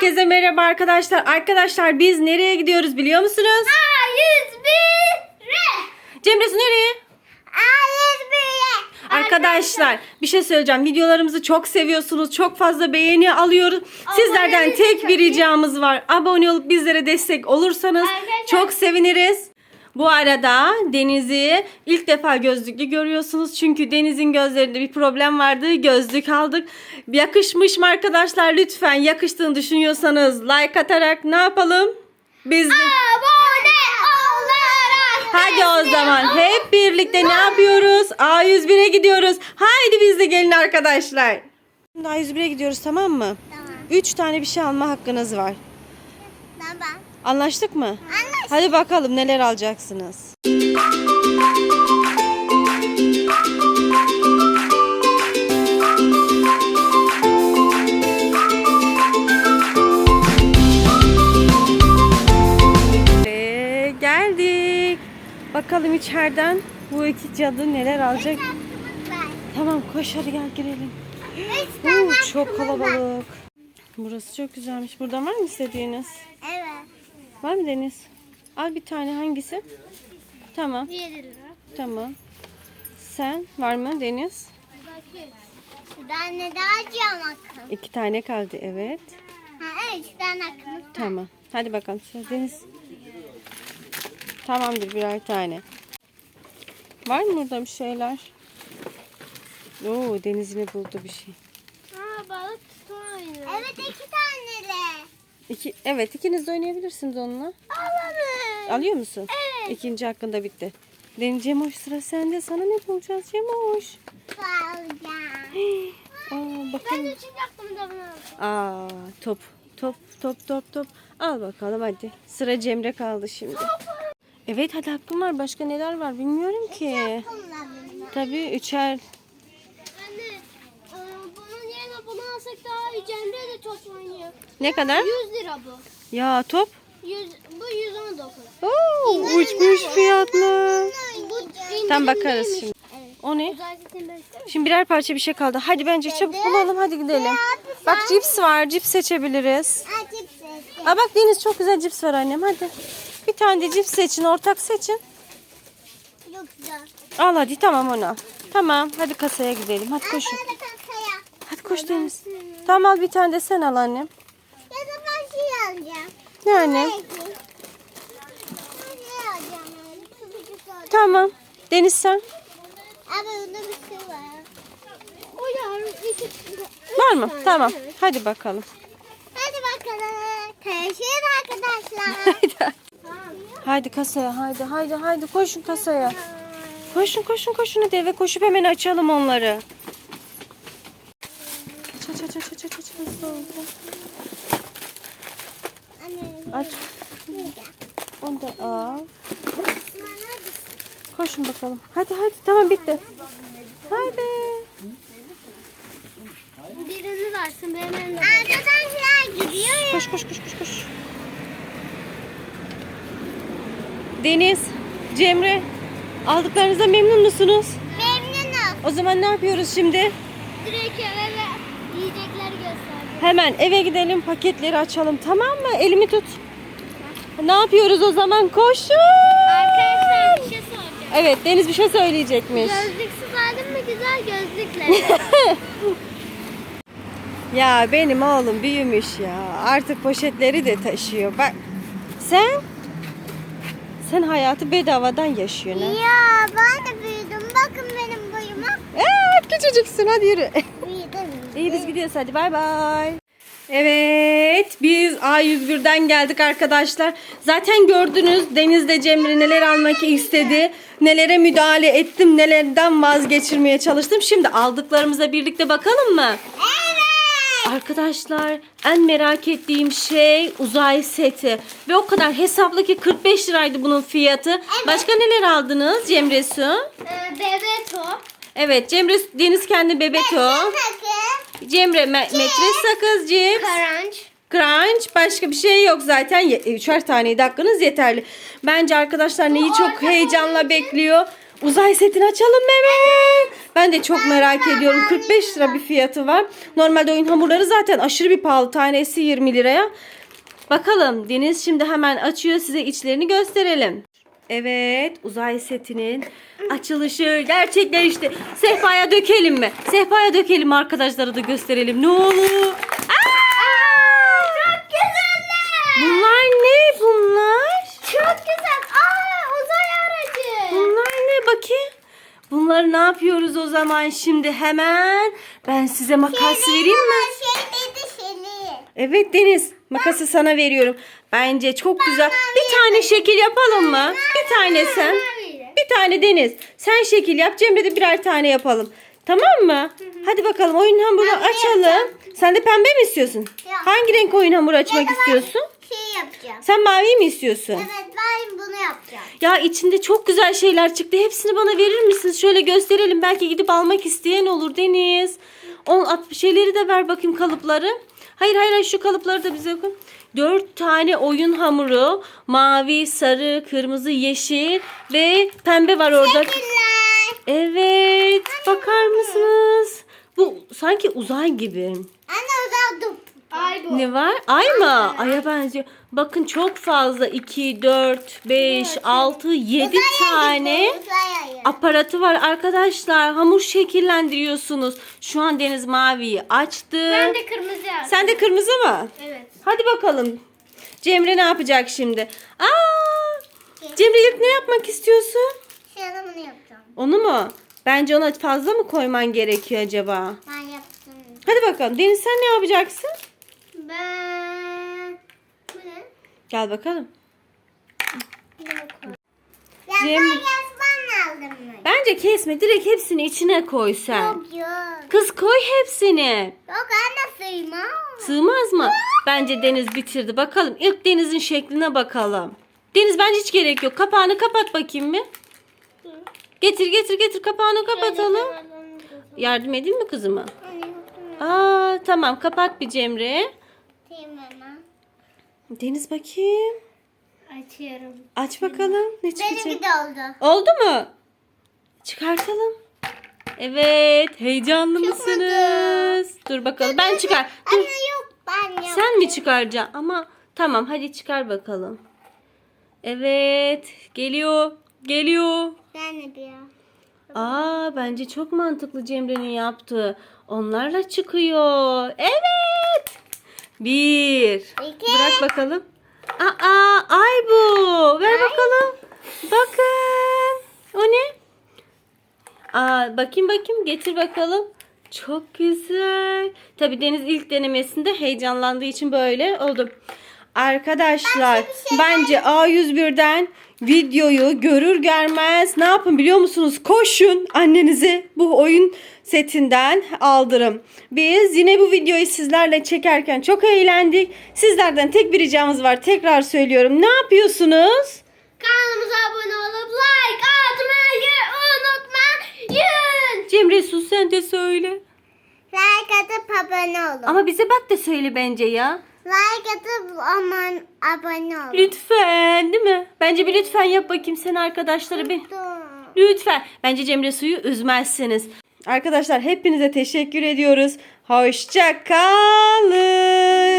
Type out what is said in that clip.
Herkese merhaba arkadaşlar. Arkadaşlar biz nereye gidiyoruz biliyor musunuz? A101'e. Cemre'si nereye? A101'e. Arkadaşlar bir şey söyleyeceğim. Videolarımızı çok seviyorsunuz. Çok fazla beğeni alıyoruz. Sizlerden tek bir ricamız var. Abone olup bizlere destek olursanız çok seviniriz. Bu arada Deniz'i ilk defa gözlüklü görüyorsunuz. Çünkü Deniz'in gözlerinde bir problem vardı. Gözlük aldık. Yakışmış mı arkadaşlar? Lütfen yakıştığını düşünüyorsanız like atarak ne yapalım? Biz de... Abone olarak. Hadi o zaman hep birlikte ne yapıyoruz? A101'e gidiyoruz. Haydi biz de gelin arkadaşlar. Şimdi A101'e gidiyoruz tamam mı? Tamam. 3 tane bir şey alma hakkınız var. Tamam. Anlaştık mı? Anlaştık. Hadi bakalım neler alacaksınız. Ve geldik. Bakalım içeriden bu iki cadı neler alacak. Tamam koş hadi gel girelim. Oo, çok kalabalık. Burası çok güzelmiş. Buradan var mı istediğiniz? Evet. Var mı Deniz? Al bir tane hangisi? Tamam. 7 lira. Tamam. Sen var mı Deniz? Ben ne daha alacağım hakkım? İki tane kaldı evet. Ha evet üç tane var. Tamam. Hadi bakalım söz Deniz. Tamamdır birer tane. Var mı burada bir şeyler? Oo Deniz yine buldu bir şey. Ha balık tutma oyunu. Evet iki tane de. İki, evet ikiniz de oynayabilirsiniz onunla. Alalım. Alıyor musun? Evet. İkinci hakkında bitti. Deniz Cemoş sıra sende. Sana ne bulacağız Cemoş? Alacağım. Aa Ben de üçüncü hakkımı da bunu alacağım. Aa top top top top top. Al bakalım hadi. Sıra Cemre kaldı şimdi. Evet hadi hakkım var. Başka neler var bilmiyorum ki. Tabii üçer. Anne, e, bunun yerine bunu alsak daha iyi. Cemre de top oynuyor. Ne kadar? 100 lira bu. Ya top. 100, bu 119. Oo, uçmuş fiyatlar. Bu Tam bakarız şimdi. O ne? Ben? Şimdi birer parça bir şey kaldı. Hadi bence çabuk bulalım hadi gidelim. Bak cips var. Cips seçebiliriz. Aa bak Deniz çok güzel cips var annem hadi. Bir tane de cips seçin. Ortak seçin. Yok. Al hadi tamam onu al. Tamam hadi kasaya gidelim. Hadi koşun. Hadi koş Deniz. Tamam al bir tane de sen al annem. Ya da ben şey alacağım. Yani. Peki. Ben ne. Tamam. Deniz sen. Abi bir şey var. O yarın iki. Var mı? Tamam. Hadi bakalım. Hadi bakalım. Görüşürüz arkadaşlar. Haydi. Haydi kasaya haydi haydi haydi koşun kasaya. Koşun koşun koşun hadi eve koşup hemen açalım onları. Aç aç aç aç aç aç aç hızlı ol. Aç. Onu da al. Koşun bakalım. Hadi hadi tamam bitti. Haydi. Birini versin benim de. Arkadaşlar gidiyor Koş koş koş koş koş. Deniz, Cemre aldıklarınızdan memnun musunuz? Memnunum. O zaman ne yapıyoruz şimdi? Direkt eve. Hemen eve gidelim paketleri açalım tamam mı? Elimi tut. Ne yapıyoruz o zaman? Koşun. Arkadaşlar bir şey soracağım. Evet Deniz bir şey söyleyecekmiş. Gözlüksüz aldın mı güzel gözlükle? Ya benim oğlum büyümüş ya. Artık poşetleri de taşıyor. Bak sen sen hayatı bedavadan yaşıyorsun ha. ya ben de büyüdüm. Bakın benim boyuma. Evet küçücüksün hadi yürü. Büyüdüm. İyi biz gidiyoruz hadi bay bay. Evet biz A101'den geldik arkadaşlar. Zaten gördünüz Deniz'de Cemre neler almak istedi. Nelere müdahale ettim nelerden vazgeçirmeye çalıştım. Şimdi aldıklarımıza birlikte bakalım mı? Evet. Arkadaşlar en merak ettiğim şey uzay seti. Ve o kadar hesaplı ki 45 liraydı bunun fiyatı. Başka neler aldınız Cemre Su? Ee, bebek top. Evet Cemre Deniz kendi bebeto. Takı. Cemre me- metre sakız cips. Karanç. Crunch başka bir şey yok zaten. Ye- Üçer taneyi de hakkınız yeterli. Bence arkadaşlar neyi çok heyecanla bekliyor. Uzay setini açalım mı hemen? Ben de çok merak ediyorum. 45 lira bir fiyatı var. Normalde oyun hamurları zaten aşırı bir pahalı. Tanesi 20 liraya. Bakalım Deniz şimdi hemen açıyor. Size içlerini gösterelim. Evet uzay setinin açılışı gerçekleşti. Sehpaya dökelim mi? Sehpaya dökelim arkadaşlara da gösterelim. Ne olur. Aa! Çok güzeller. Bunlar ne bunlar? Çok güzel. Aa uzay aracı. Bunlar ne bakayım? Bunları ne yapıyoruz o zaman şimdi hemen? Ben size makas vereyim mi? Şeyliydi şeyli. Evet Deniz makası sana veriyorum. Bence çok güzel. Bir tane şekil yapalım mı? Bir tane sen. Bir tane Deniz. Sen şekil yap. Cemre de birer tane yapalım. Tamam mı? Hadi bakalım oyun hamuru açalım. Sen de pembe mi istiyorsun? Hangi renk oyun hamuru açmak istiyorsun? Şey yapacağım. Sen mavi mi istiyorsun? Evet ben bunu yapacağım. Ya içinde çok güzel şeyler çıktı. Hepsini bana verir misiniz? Şöyle gösterelim. Belki gidip almak isteyen olur Deniz. On at şeyleri de ver bakayım kalıpları. Hayır hayır hayır, şu kalıpları da bize koy. Dört tane oyun hamuru. Mavi, sarı, kırmızı, yeşil ve pembe var orada. Teşekkürler. Evet. Bakar mısınız? Bu sanki uzay gibi. Anne uzaldım. Ay bu. Ne var? Ay mı? Aya benziyor. Bakın çok fazla. 2, 4, 5, 6, 7 tane aparatı var arkadaşlar. Hamur şekillendiriyorsunuz. Şu an Deniz maviyi açtı. Ben de kırmızı yaptım. Sen de kırmızı mı? Evet. Hadi bakalım. Cemre ne yapacak şimdi? Aa! Cemre ilk ne yapmak istiyorsun? Şurada bunu yapacağım. Onu mu? Bence ona fazla mı koyman gerekiyor acaba? Ben yaptım. Hadi bakalım. Deniz sen ne yapacaksın? Ben... Bu ne? Gel bakalım. Cem- aldım mı? Bence kesme. Direkt hepsini içine koy sen. Yok yok. Kız koy hepsini. Yok anne sığmaz. Sığmaz mı? Bence Deniz bitirdi. Bakalım ilk Deniz'in şekline bakalım. Deniz bence hiç gerek yok. Kapağını kapat bakayım bir. Getir getir getir kapağını kapatalım. Yardım edeyim mi kızıma? Aa tamam kapat bir Cemre. Deniz bakayım. Açıyorum. Aç bakalım. Ne çıkacak? Benimki de oldu. Oldu mu? Çıkartalım. Evet. Heyecanlı mısınız? Dur bakalım. Ben çıkar. Dur. Anne yok ben yaptım. Sen mi çıkaracaksın? Ama tamam hadi çıkar bakalım. Evet. Geliyor. Geliyor. Ben de bir Aa bence çok mantıklı Cemre'nin yaptığı. Onlarla çıkıyor. Evet. Bir. İki. Bırak bakalım. Aa ay bu. Ver bakalım. Bakın. O ne? Aa bakayım bakayım getir bakalım. Çok güzel. Tabii Deniz ilk denemesinde heyecanlandığı için böyle oldu. Arkadaşlar bence A101'den videoyu görür görmez ne yapın biliyor musunuz? Koşun annenizi bu oyun setinden aldırın. Biz yine bu videoyu sizlerle çekerken çok eğlendik. Sizlerden tek bir ricamız var. Tekrar söylüyorum. Ne yapıyorsunuz? Kanalımıza abone olup like atmayı unutmayın. Cemre sus sen de söyle. Like atıp abone olun. Ama bize bak da söyle bence ya. Like atıp aman abone olun. Lütfen değil mi? Bence bir lütfen yap bakayım sen arkadaşlara bir. Lütfen. Bence Cemre suyu üzmezsiniz. Arkadaşlar hepinize teşekkür ediyoruz. Hoşça kalın.